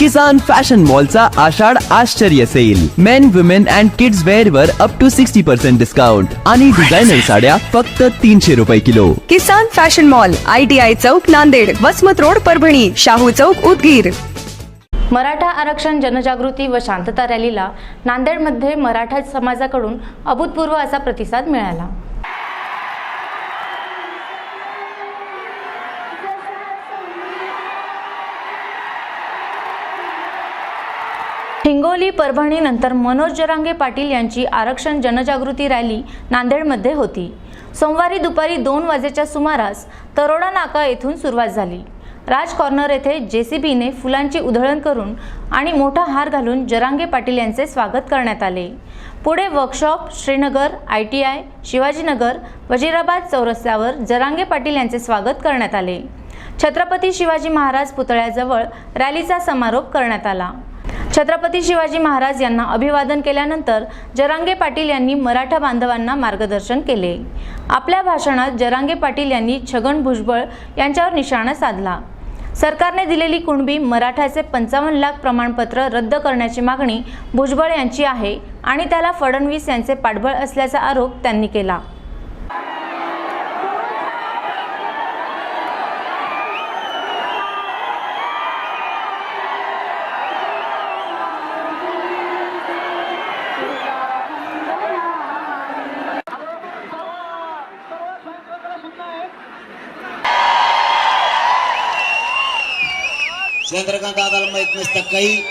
किसान fashion मॉलचा आषाढ आश्चर्य sale men women and kids wear वर up to sixty percent discount आणि डिझायनर साड्या फक्त तीनशे रुपये kilo Kisan fashion mall I T I Chowk Nanded Vasmat road Parbhani Shahu चौक उदगीर मराठा आरक्षण जनजागृती व शांतता रॅलीला नांदेडमध्ये मराठा समाजाकडून अभूतपूर्व असा प्रतिसाद मिळाला. हिंगोली परभणी नंतर मनोज जरांगे पाटील यांची आरक्षण जनजागृती रॅली नांदेडमध्ये होती. सोमवारी दुपारी दोन वाजेच्या सुमारास तरोडा नाका येथून सुरुवात झाली. राज कॉर्नर येथे जेसीबीने फुलांची उधळण करून आणि मोठा हार घालून जरांगे पाटील यांचे स्वागत करण्यात आले. पुढे workshop Srinagar I T I Shivajinagar Wazirabad चौरस्त्यावर Jarange Patil यांचे स्वागत करण्यात आले. छत्रपती शिवाजी महाराज पुतळ्याजवळ रॅलीचा समारोप करण्यात आला. छत्रपती शिवाजी महाराज यांना अभिवादन केल्यानंतर जरांगे पाटील यांनी मराठा बांधवांना मार्गदर्शन केले. आपल्या भाषणात जरांगे पाटील यांनी छगन भुजबळ यांच्यावर निशाणा साधला. सरकारने दिलेली कुणबी मराठ्याचे पंचावन्न लाख प्रमाणपत्र रद्द करण्याची मागणी भुजबळ यांची आहे आणि त्याला फडणवीस यांचे पाठबळ असल्याचा आरोप त्यांनी केला. चंद्रकांत दादाला माहीत नसतं काही.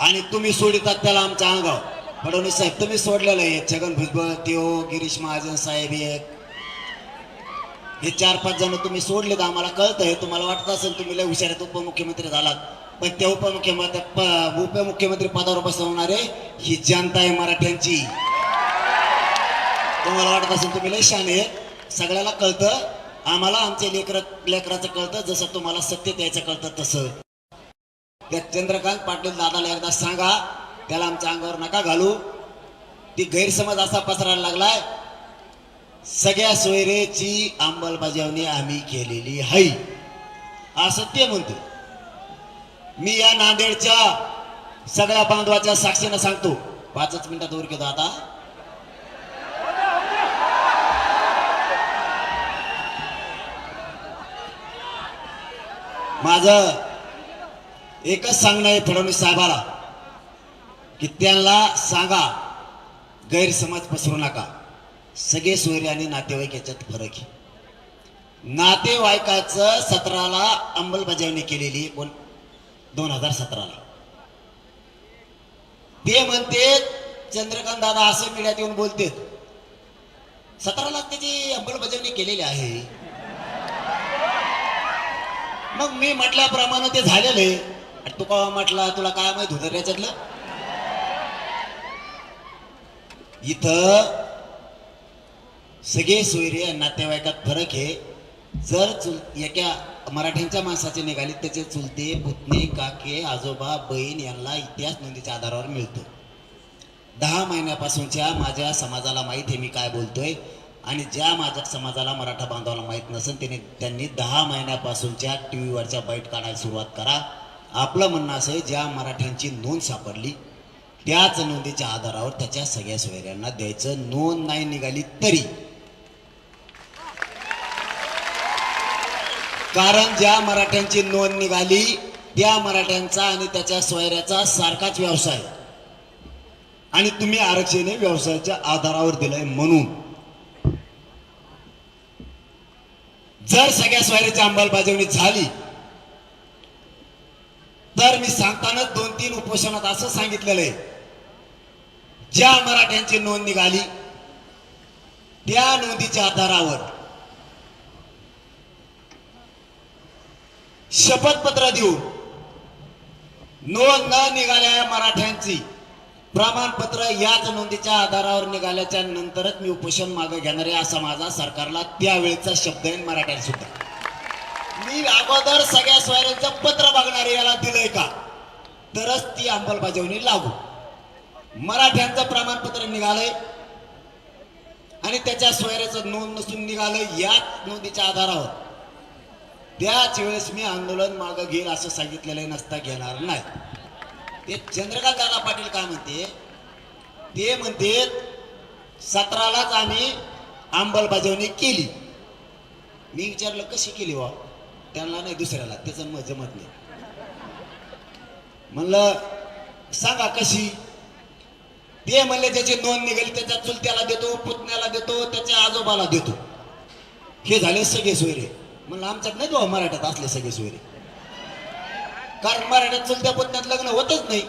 आणि तुम्ही सोडितात त्याला आमच्या अंगाव फडणवीस साहेब तुम्ही सोडलेलं आहे. छगन भुजबळ त्यो गिरीश महाजन साहेब एक हे चार पाच जण तुम्ही सोडलेत. आम्हाला कळतंय. तुम्हाला वाटत असेल तुम्ही लय हुशार उपमुख्यमंत्री झालात. पण त्या उपमुख्यमंत्री प- उपमुख्यमंत्री पदावर बसवणारे ही जनता आहे मराठ्यांची. तुम्हाला वाटत असेल तुम्ही लय शान आहे सगळ्याला कळतं. आम्हाला आमचे लेकर लेकराचं कळतं जसं तुम्हाला सत्य द्यायचं कळतं तसं. त्या चंद्रकांत पाटील दादाला एकदा सांगा त्याला आमच्या अंगावर नका घालू. ती गैरसमज असा पसरायला लागलाय सगळ्या सोयरेची अंमलबजावणी आम्ही केलेली आहे. असं ते म्हणतो. मी या नांदेडच्या सगळ्या बांधवाच्या साक्षीनं सांगतो. पाचच मिनिटात वर घेतो आता. माझं एकच सांगणं आहे फडणवीस साहेबाला की त्यांना सांगा गैरसमज पसरू नका. सगळे सोयरे आणि नातेवाईक याच्यात फरक आहे. नातेवाईकाचं सतराला अंमलबजावणी केलेली कोण? दोन हजार सतराला. ते म्हणते चंद्रकांत दादा असं मीडियात येऊन बोलतेत. सतराला त्याची अंमलबजावणी केलेली आहे. मग मी म्हटल्याप्रमाणे ते झालेलं. आहे तू का म्हटला तुला काय माहीत होतं त्याच्यातलं? इथं सगळे सोयरे नातेवाईकात फरक आहे. जर चुल एका मराठ्यांच्या माणसाचे निघाले त्याचे चुलते पुतणे काके आजोबा बहीण यांना इतिहास नोंदीच्या आधारावर मिळतो. दहा महिन्यापासूनच्या माझ्या समाजाला माहीत आहे मी काय बोलतोय. आणि ज्या माझ्या समाजाला मराठा बांधवाला माहीत नसेल त्याने त्यांनी दहा महिन्यापासूनच्या टी व्हीवरच्या बाईट काढायला सुरुवात करा. आपलं म्हणणं असं आहे ज्या मराठ्यांची नोंद सापडली त्याच नोंदीच्या आधारावर त्याच्या सगळ्या सोयऱ्यांना द्यायचं. नोंद नाही निघाली तरी. कारण ज्या मराठ्यांची नोंद निघाली त्या मराठ्यांचा आणि त्याच्या सोयऱ्याचा सारखाच व्यवसाय आणि तुम्ही आरक्षण हे व्यवसायाच्या आधारावर दिलंय म्हणून. जर सगळ्या स्वारीची अंमलबजावणी झाली तर मी सांगताना दोन तीन उपोषणात असं सांगितलेलं आहे. ज्या मराठ्यांची नोंद निघाली त्या नोंदीच्या आधारावर शपथपत्र देऊन नोंद न निघाल्या मराठ्यांची प्रमाणपत्र याच नोंदीच्या आधारावर निघाल्याच्या नंतरच मी उपोषण मागे घेणार आहे असा माझा सरकारला त्यावेळेचा शब्द आहे मराठ्यात सुद्धा. मी अगोदर सगळ्या स्वाऱ्यांचं पत्र बघणार याला दिलंय का? तरच ती अंमलबजावणी लागू. मराठ्यांचं प्रमाणपत्र निघालंय आणि त्याच्या सोयऱ्याचं नोंद नसून निघालं याच नोंदीच्या आधारावर. त्याच वेळेस मी आंदोलन मागं घेईल असं सांगितलेलं नसता घेणार नाही. ते चंद्रकांत दादा पाटील काय म्हणते? ते म्हणते सतरालाच आम्ही अंमलबजावणी केली. मी विचारलं कशी केली वा त्यांना नाही दुसऱ्याला. त्याचं मग जमत नाही. म्हणलं सांगा कशी? ते म्हणले त्याची नोंद निघाली त्याच्या चुलत्याला देतो पुतण्याला देतो त्याच्या आजोबाला देतो. हे झाले सगळे सोयरे. म्हणलं आमच्यात नाही तो मराठ्यात असले सगळे सोयरे. कारण मराठ्यात चुलत्या पुतण्यात लग्न होतच नाही.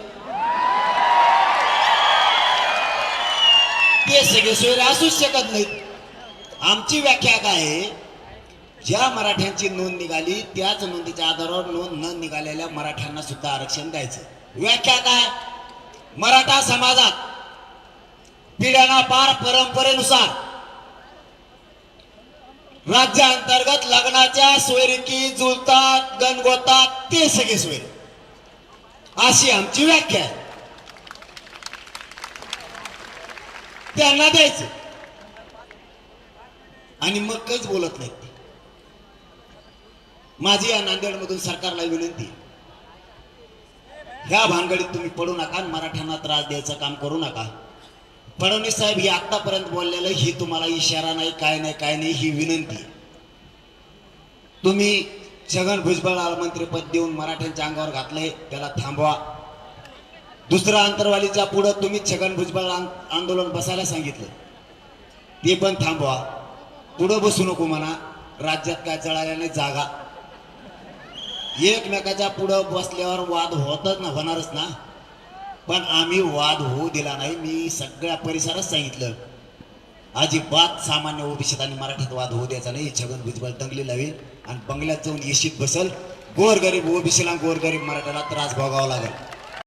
ते सगळे सोयरे असूच शकत नाहीत. आमची व्याख्या काय आहे? ज्या मराठ्यांची नोंद निघाली त्याच नोंदीच्या आधारावर नोंद न निघालेल्या मराठ्यांना सुद्धा आरक्षण द्यायचं. व्याख्या काय? मराठा समाजात पिढ्याना पार परंपरेनुसार राज्याअंतर्गत लग्नाच्या सोयरिकी जुळतात गणगोतात ते सगळे सोयरे. अशी आमची व्याख्या आहे. त्यांना द्यायचं. आणि मग काहीच बोलत नाहीत ते. माझी या नांदेडमधून सरकारला विनंती ह्या भानगडीत तुम्ही पडू नका आणि मराठ्यांना त्रास द्यायचं काम करू नका. फडणवीस साहेब हे आतापर्यंत बोललेलं ही तुम्हाला इशारा नाही काय नाही काय नाही ही विनंती. तुम्ही छगन भुजबळाला मंत्रीपद देऊन मराठ्यांच्या अंगावर घातलंय त्याला थांबवा. दुसरा अंतरवालीच्या पुढं तुम्ही छगन भुजबळ आंदोलन बसायला सांगितलं. ते पण थांबवा. पुढं बसू नको म्हणा. राज्यात काय जळाल्याने जागा. एकमेकाच्या पुढं बसल्यावर वाद होतच ना होणारच ना. पण आम्ही वाद होऊ दिला नाही. मी सगळ्या परिसरात सांगितलं. अजिबात सामान्य ओबीसीत आणि मराठीत वाद होऊ द्यायचा नाही. छगन भुजबळ दंगली लावेल आणि बंगल्यात जाऊन येशीत बसल. गोरगरीब ओबीसीला गोरगरीब मराठ्याला त्रास भोगावा लागेल.